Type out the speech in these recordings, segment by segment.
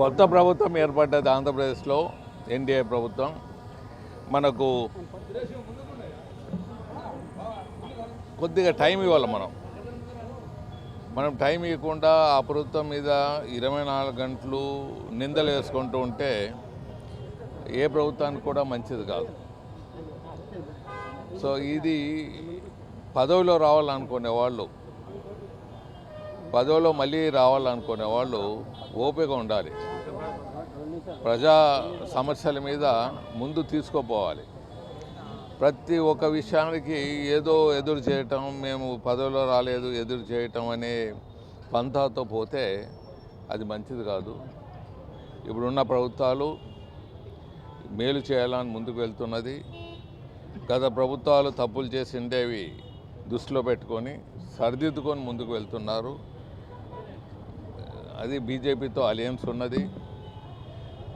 కొత్త ప్రభుత్వం ఏర్పడ్డది ఆంధ్రప్రదేశ్లో ఎన్డీఏ ప్రభుత్వం. మనకు కొద్దిగా టైం ఇవ్వాలి మనం. మనం టైం ఇవ్వకుండా ఆ ప్రభుత్వం మీద ఇరవై నాలుగు గంటలు నిందలు వేసుకుంటూ ఉంటే ఏ ప్రభుత్వానికి కూడా మంచిది కాదు. సో ఇది పదవిలో రావాలనుకునే వాళ్ళు పదవిలో మళ్ళీ రావాలనుకునే వాళ్ళు ఓపిక ఉండాలి. ప్రజా సమస్యల మీద ముందు తీసుకుపోవాలి. ప్రతి ఒక్క విషయానికి ఏదో ఎదురు చేయటం మేము పదవిలో రాలేదు ఎదురు చేయటం అనే పంతాతో పోతే అది మంచిది కాదు. ఇప్పుడున్న ప్రభుత్వాలు మేలు చేయాలని ముందుకు వెళ్తున్నది. గత ప్రభుత్వాలు తప్పులు చేసి ఉండేవి దృష్టిలో పెట్టుకొని సరిదిద్దుకొని ముందుకు వెళ్తున్నారు. అది బీజేపీతో అలయన్స్ ఉన్నది.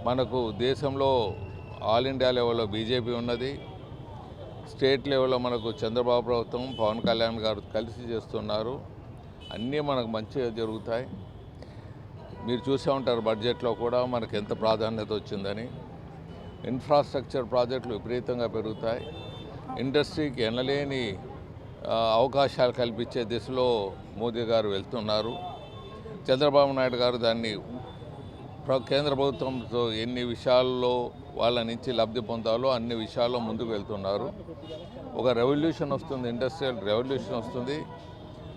మనకు దేశంలో ఆల్ ఇండియా లెవెల్లో బీజేపీ ఉన్నది. స్టేట్ లెవెల్లో మనకు చంద్రబాబు ప్రభుత్వం పవన్ కళ్యాణ్ గారు కలిసి చేస్తున్నారు. అన్నీ మనకు మంచిగా జరుగుతాయి. మీరు చూసే ఉంటారు బడ్జెట్లో కూడా మనకు ఎంత ప్రాధాన్యత వచ్చిందని. ఇన్ఫ్రాస్ట్రక్చర్ ప్రాజెక్టులు విపరీతంగా పెరుగుతాయి. ఇండస్ట్రీకి ఎనలేని అవకాశాలు కల్పించే దిశలో మోదీ గారు వెళ్తున్నారు. చంద్రబాబు నాయుడు గారు దాన్ని కేంద్ర ప్రభుత్వంతో ఎన్ని విషయాల్లో వాళ్ళ నుంచి లబ్ధి పొందాలో అన్ని విషయాల్లో ముందుకు వెళ్తున్నారు. ఒక రెవల్యూషన్ వస్తుంది ఇండస్ట్రియల్ రెవల్యూషన్ వస్తుంది.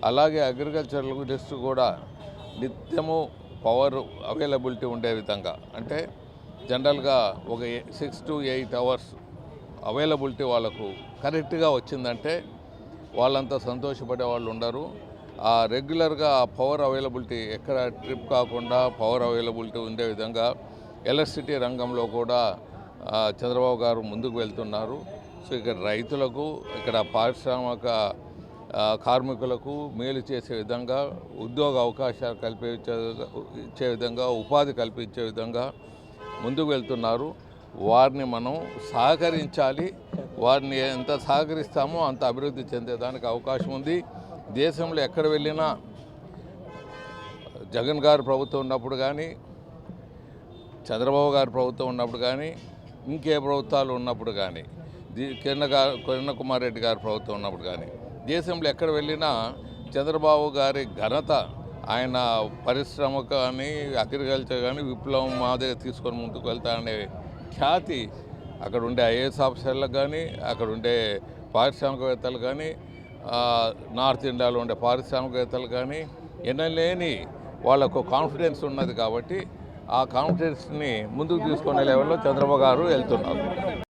అలాగే అగ్రికల్చర్ ఇండస్ట్రీ కూడా నిత్యము పవర్ అవైలబిలిటీ ఉండే విధంగా అంటే జనరల్గా ఒక six to eight hours availability వాళ్ళకు కరెక్ట్గా వచ్చిందంటే వాళ్ళంతా సంతోషపడే వాళ్ళు ఉండరు. రెగ్యులర్గా పవర్ అవైలబిలిటీ ఎక్కడ ట్రిప్ కాకుండా పవర్ అవైలబిలిటీ ఉండే విధంగా ఎలక్ట్రిసిటీ రంగంలో కూడా చంద్రబాబు గారు ముందుకు వెళ్తున్నారు. సో ఇక్కడ రైతులకు ఇక్కడ పారిశ్రామిక కార్మికులకు మేలు చేసే విధంగా ఉద్యోగ అవకాశాలు కల్పించే ఇచ్చే విధంగా ఉపాధి కల్పించే విధంగా ముందుకు వెళ్తున్నారు. వారిని మనం సహకరించాలి. వారిని ఎంత సహకరిస్తామో అంత అభివృద్ధి చెందేదానికి అవకాశం ఉంది. దేశంలో ఎక్కడ వెళ్ళినా జగన్ గారు ప్రభుత్వం ఉన్నప్పుడు కానీ చంద్రబాబు గారు ప్రభుత్వం ఉన్నప్పుడు కానీ ఇంకే ప్రభుత్వాలు ఉన్నప్పుడు కానీ ది కిరణ్ గారు కిరణ్ కుమార్ రెడ్డి గారి ప్రభుత్వం ఉన్నప్పుడు కానీ దేశంలో ఎక్కడ వెళ్ళినా చంద్రబాబు గారి ఘనత ఆయన పరిశ్రమ కానీ అగ్రికల్చర్ కానీ విప్లవం మాదిరిగా తీసుకొని ముందుకు వెళ్తారనే ఖ్యాతి అక్కడ ఉండే ఐఏఎస్ ఆఫీసర్లకు కానీ అక్కడ ఉండే పారిశ్రామికవేత్తలు కానీ నార్త్ ఇండియాలో ఉండే పారిశ్రామికవేత్తలు కానీ ఎనలేని వాళ్ళకు కాన్ఫిడెన్స్ ఉన్నది కాబట్టి ఆ కాన్ఫిడెన్స్ని ముందుకు తీసుకునే లెవెల్లో చంద్రబాబు గారు వెళ్తున్నారు.